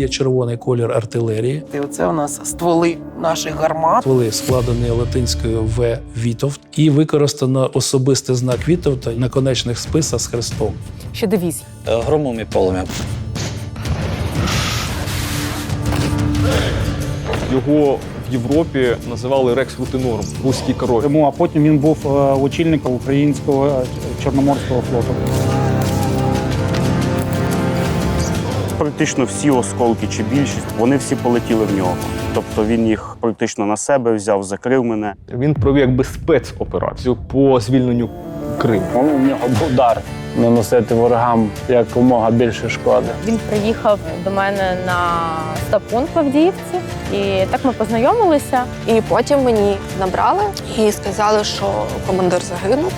є червоний колір артилерії. І оце у нас стволи наших гармат. Стволи складені латинською В Вітовт, і використано особистий знак Вітовта на конечних списах з хрестом. Щодо військ. Е, Громом і полум'ям. Його в Європі називали Рекс Лутинором, руський король. Тому, а потім він був е, очільником українського е, чорноморського флоту. Практично всі осколки чи більшість, вони всі полетіли в нього. Тобто він їх практично на себе взяв, закрив мене. Він провів якби спецоперацію по звільненню Криму. У нього був дар наносити ворогам якомога більше шкоди. Він приїхав до мене на стаб-пункт в Авдіївці, і так ми познайомилися. І потім мені набрали і сказали, що командир загинув.